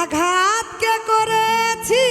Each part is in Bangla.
আঘাতকে করেছি।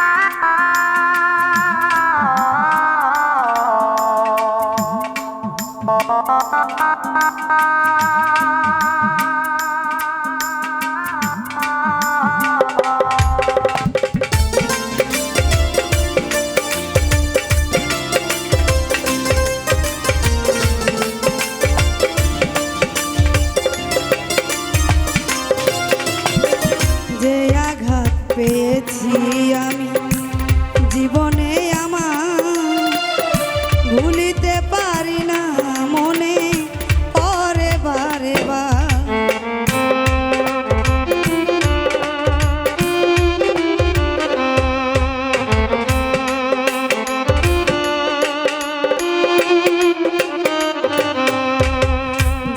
าา পেয়েছি আমি। জীবনে আমার ভুলিতে পারি না মনে পরে বারে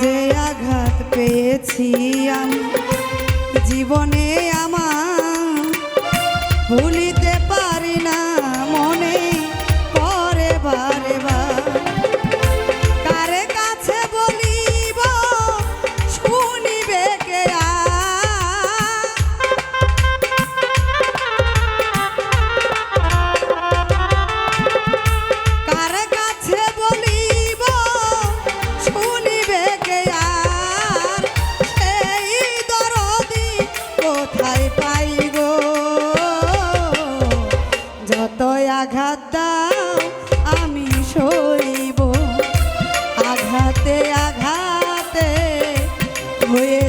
যে আঘাত পেয়েছি আমি জীবনে আঘাতে আঘাতে হয়ে